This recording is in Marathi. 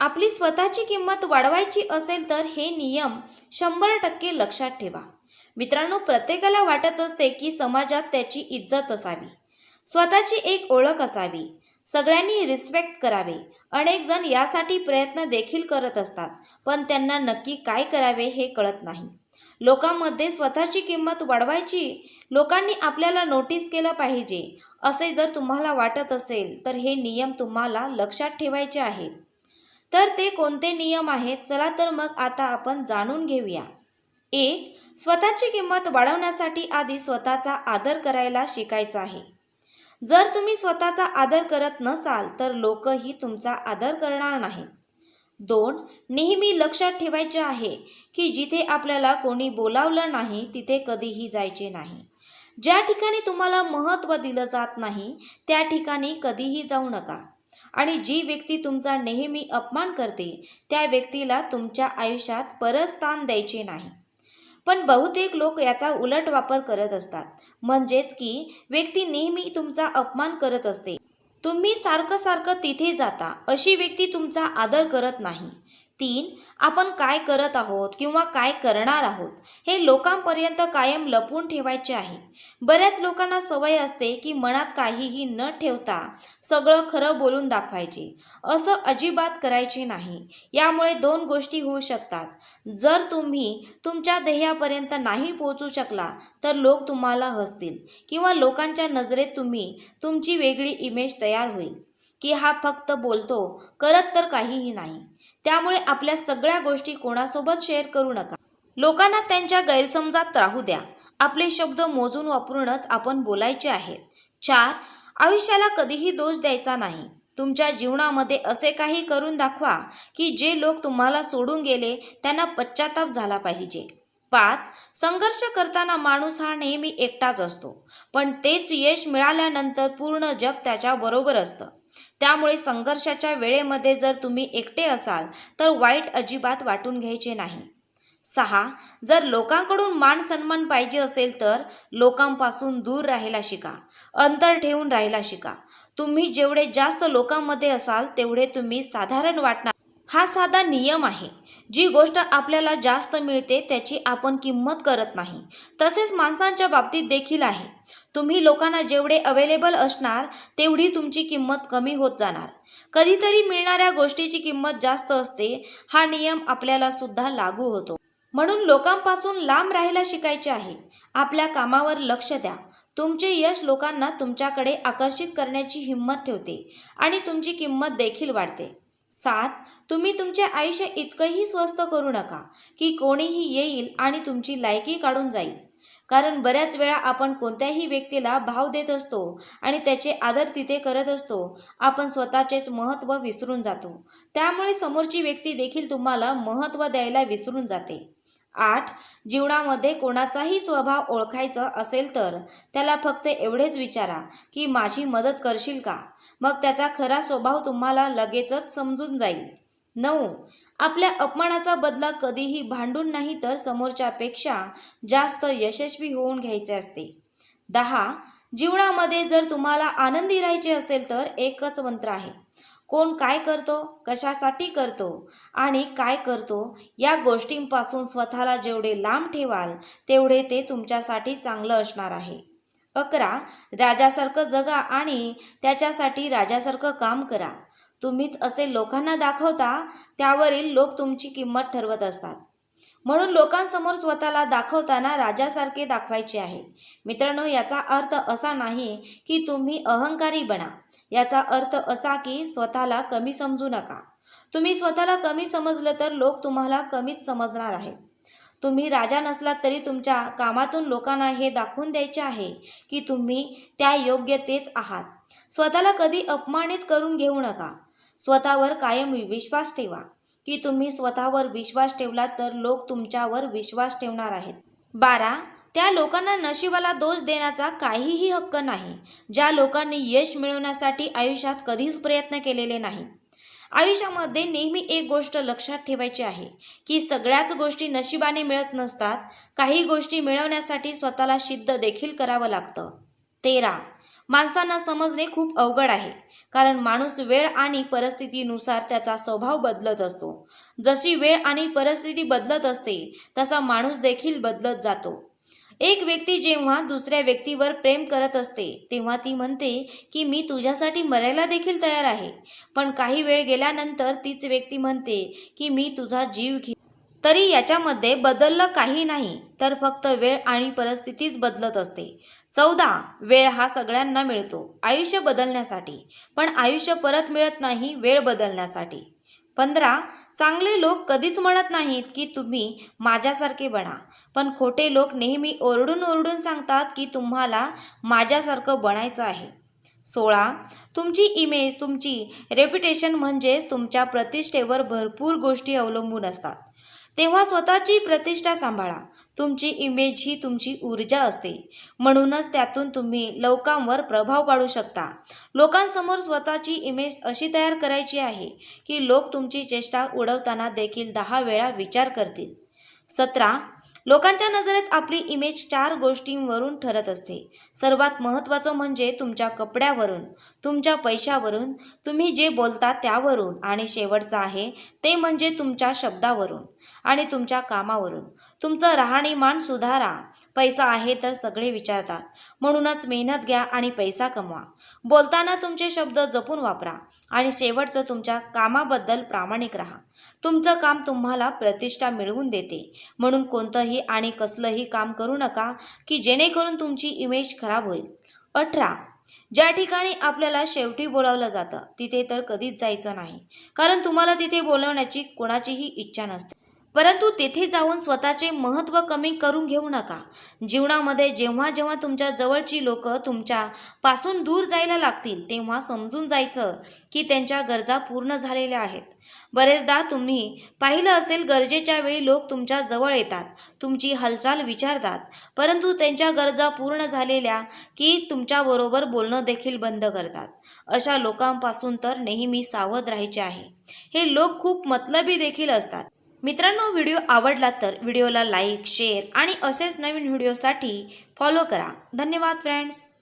आपली स्वतःची किंमत वाढवायची असेल तर हे नियम शंभर टक्के लक्षात ठेवा. मित्रांनो प्रत्येकाला वाटत असते की समाजात त्याची इज्जत असावी. स्वतःची एक ओळख असावी. सगळ्यांनी रिस्पेक्ट करावे. अनेक जण यासाठी प्रयत्न देखील करत असतात पण त्यांना नक्की काय करावे हे कळत नाही. लोकांमध्ये स्वतःची किंमत वाढवायची लोकांनी आपल्याला नोटीस केलं पाहिजे असे जर तुम्हाला वाटत असेल तर हे नियम तुम्हाला लक्षात ठेवायचे आहेत. तर ते कोणते नियम आहेत? चला तर मग आता आपण जाणून घेऊया. एक स्वतःची किंमत वाढवण्यासाठी आधी स्वतःचा आदर करायला शिकायचा आहे. जर तुम्ही स्वतःचा आदर करत नसाल तर लोकही तुमचा आदर करणार नाही. दोन नेहमी लक्षात ठेवायचे आहे की जिथे आपल्याला कोणी बोलावलं नाही तिथे कधीही जायचे नाही. ज्या ठिकाणी तुम्हाला महत्त्व दिलं जात नाही त्या ठिकाणी कधीही जाऊ नका. आणि जी व्यक्ती तुमचा नेहमी अपमान करते त्या व्यक्तीला तुमच्या आयुष्यात परस्थान द्यायचे नाही. पण बहुतेक लोक याचा उलट वापर करत असतात. म्हणजेच की व्यक्ती नेहमी तुमचा अपमान करत असते. तुम्ही सारखं सारखं तिथे जाता अशी व्यक्ती तुमचा आदर करत नाही. तीन आपण काय करत आहोत किंवा काय करणार आहोत हे लोकांपर्यंत कायम लपवून ठेवायचे आहे. बऱ्याच लोकांना सवय असते की मनात काहीही न ठेवता सगळं खरं बोलून दाखवायचे. असं अजिबात करायचे नाही. यामुळे दोन गोष्टी होऊ शकतात. जर तुम्ही तुमच्या ध्येयापर्यंत नाही पोहोचू शकला तर लोक तुम्हाला हसतील किंवा लोकांच्या नजरेत तुम्ही तुमची वेगळी इमेज तयार होईल. की हा फक्त बोलतो करत तर काहीही नाही. त्यामुळे आपल्या सगळ्या गोष्टी कोणासोबत शेअर करू नका. लोकांना त्यांच्या गैरसमजात राहू द्या. आपले शब्द मोजून वापरूनच आपण बोलायचे आहेत. चार आयुष्याला कधीही दोष द्यायचा नाही. तुमच्या जीवनामध्ये असे काही करून दाखवा की जे लोक तुम्हाला सोडून गेले त्यांना पश्चाताप झाला पाहिजे. पाच संघर्ष करताना माणूस हा नेहमी एकटाच असतो. पण तेच यश मिळाल्यानंतर पूर्ण जग त्याच्याबरोबर असतं. त्यामुळे संघर्षाच्या वेळेमध्ये जर तुम्ही एकटे असाल तर वाईट अजिबात वाटून घ्यायचे नाही. सहा जर लोकांकडून मान सन्मान पाहिजे असेल तर लोकांपासून दूर राहायला शिका अंतर ठेवून राहायला शिका. तुम्ही जेवढे जास्त लोकांमध्ये असाल तेवढे तुम्ही साधारण वाटणार. हा साधा नियम आहे. जी गोष्ट आपल्याला जास्त मिळते त्याची आपण किंमत करत नाही. तसेच माणसांच्या बाबतीत देखील आहे. तुम्ही लोकांना जेवढे अवेलेबल असणार तेवढी तुमची किंमत कमी होत जाणार. कधीतरी मिळणाऱ्या गोष्टीची किंमत जास्त असते हा नियम आपल्याला सुद्धा लागू होतो. म्हणून लोकांपासून लांब राहायला शिकायचे आहे. आपल्या कामावर लक्ष द्या. तुमचे यश लोकांना तुमच्याकडे आकर्षित करण्याची हिंमत ठेवते आणि तुमची किंमत देखील वाढते. सात तुम्ही तुमचे आयुष्य इतकंही स्वस्त करू नका की कोणीही येईल आणि तुमची लायकी काढून जाईल. कारण बऱ्याच वेळा आपण कोणत्याही व्यक्तीला भाव देत असतो आणि त्याचे आदर तिथे करत असतो आपण स्वतःचेच महत्त्व विसरून जातो. त्यामुळे समोरची व्यक्ती देखील तुम्हाला महत्त्व द्यायला विसरून जाते. आठ जीवनामध्ये कोणाचाही स्वभाव ओळखायचा असेल तर त्याला फक्त एवढेच विचारा की माझी मदत करशील का? मग त्याचा खरा स्वभाव तुम्हाला लगेचच समजून जाईल. नऊ. आपल्या अपमानाचा बदला कधीही भांडून नाही तर समोरच्यापेक्षा जास्त यशस्वी होऊन घ्यायचे असते. दहा. जीवनामध्ये जर तुम्हाला आनंदी राहायचे असेल तर एकच मंत्र आहे. कोण काय करतो कशासाठी करतो आणि काय करतो या गोष्टींपासून स्वतःला जेवढे लांब ठेवाल तेवढे ते तुमच्यासाठी चांगलं असणार आहे. अकरा. राजासारखं जगा आणि त्याच्यासाठी राजासारखं काम करा. तुम्हीच असे लोकांना दाखवता त्यावरील लोक तुमची किंमत ठरवत असतात. म्हणून लोकांसमोर स्वतःला दाखवताना राजासारखे दाखवायचे आहे. मित्रांनो याचा अर्थ असा नाही की तुम्ही अहंकारी बना. याचा अर्थ असा की स्वतःला कमी समजू नका. तुम्ही स्वतःला कमी समजलं तर लोक तुम्हाला कमीच समजणार आहेत. तुम्ही राजा नसलात तरी तुमच्या कामातून लोकांना हे दाखवून द्यायचे आहे की तुम्ही त्या योग्यतेच आहात. स्वतःला कधी अपमानित करून घेऊ नका. स्वतःवर कायम विश्वास ठेवा. की तुम्ही स्वतःवर विश्वास ठेवला तर लोक तुमच्यावर विश्वास ठेवणार आहेत. बारा त्या लोकांना नशिबाला दोष देण्याचा काहीही हक्क नाही ज्या लोकांनी यश मिळवण्यासाठी आयुष्यात कधीच प्रयत्न केलेले नाही. आयुष्यामध्ये नेहमी एक गोष्ट लक्षात ठेवायची आहे की सगळ्याच गोष्टी नशिबाने मिळत नसतात काही गोष्टी मिळवण्यासाठी स्वतःला सिद्ध देखील करावं लागतं. तेरा. माणसांना समजणे खूप अवघड आहे कारण माणूस वेळ आणि परिस्थितीनुसार त्याचा स्वभाव बदलत असतो. जशी वेळ आणि परिस्थिती बदलत असते तसा माणूस देखील बदलत जातो. एक व्यक्ती जेव्हा दुसऱ्या व्यक्तीवर प्रेम करत असते तेव्हा ती म्हणते की मी तुझ्यासाठी मरायला देखील तयार आहे. पण काही वेळ गेल्यानंतर तीच व्यक्ती म्हणते की मी तुझा जीव घे तरी याच्यामध्ये बदललं काही नाही तर फक्त वेळ आणि परिस्थितीच बदलत असते. चौदा वेळ हा सगळ्यांना मिळतो आयुष्य बदलण्यासाठी. पण आयुष्य परत मिळत नाही वेळ बदलण्यासाठी. पंधरा चांगले लोक कधीच म्हणत नाहीत की तुम्ही माझ्यासारखे बना. पण खोटे लोक नेहमी ओरडून ओरडून सांगतात की तुम्हाला माझ्यासारखं बनायचं आहे. सोळा तुमची इमेज तुमची रेप्युटेशन म्हणजे तुमच्या प्रतिष्ठेवर भरपूर गोष्टी अवलंबून असतात. तेव्हा स्वतःची प्रतिष्ठा सांभाळा. तुमची इमेज ही तुमची ऊर्जा असते. म्हणूनच त्यातून तुम्ही लोकांवर प्रभाव पाडू शकता. लोकांसमोर स्वतःची इमेज अशी तयार करायची आहे की लोक तुमची चेष्टा उडवताना देखील दहा वेळा विचार करतील. सतरा लोकांच्या नजरेत आपली इमेज चार गोष्टींवरून ठरत असते. सर्वात महत्त्वाचं म्हणजे तुमच्या कपड्यावरून तुमच्या पैशावरून तुम्ही जे बोलता त्यावरून आणि शेवटचं आहे ते म्हणजे तुमच्या शब्दावरून आणि तुमच्या कामावरून. तुमचं राहणीमान सुधारा. पैसा आहे तर सगळे विचारतात. म्हणूनच मेहनत घ्या आणि पैसा कमवा. बोलताना तुमचे शब्द जपून वापरा आणि शेवटचं तुमच्या कामाबद्दल प्रामाणिक राहा. तुमचं काम तुम्हाला प्रतिष्ठा मिळवून देते. म्हणून कोणतंही आणि कसलंही काम करू नका की जेणेकरून तुमची इमेज खराब होईल. अठरा. ज्या ठिकाणी आपल्याला शेवटी बोलावलं जातं तिथे तर कधीच जायचं नाही. कारण तुम्हाला तिथे बोलवण्याची कोणाचीही इच्छा नसते. परंतु तेथे जाऊन स्वतःचे महत्त्व कमी करून घेऊ नका. जीवनामध्ये जेव्हा जेव्हा तुमच्या जवळची लोक तुमच्यापासून दूर जायला लागतील तेव्हा समजून जायचं की त्यांच्या गरजा पूर्ण झालेल्या आहेत. बरेचदा तुम्ही पाहिलं असेल गरजेच्या वेळी लोक तुमच्या जवळ येतात तुमची हालचाल विचारतात परंतु त्यांच्या गरजा पूर्ण झालेल्या की तुमच्याबरोबर बोलणं देखील बंद करतात. अशा लोकांपासून तर नेहमी सावध राहायचे आहे. हे लोक खूप मतलबी देखील असतात. मित्रांनो व्हिडिओ आवडला तर व्हिडिओला लाईक शेअर आणि असेच नवीन व्हिडिओसाठी फॉलो करा. धन्यवाद फ्रेंड्स.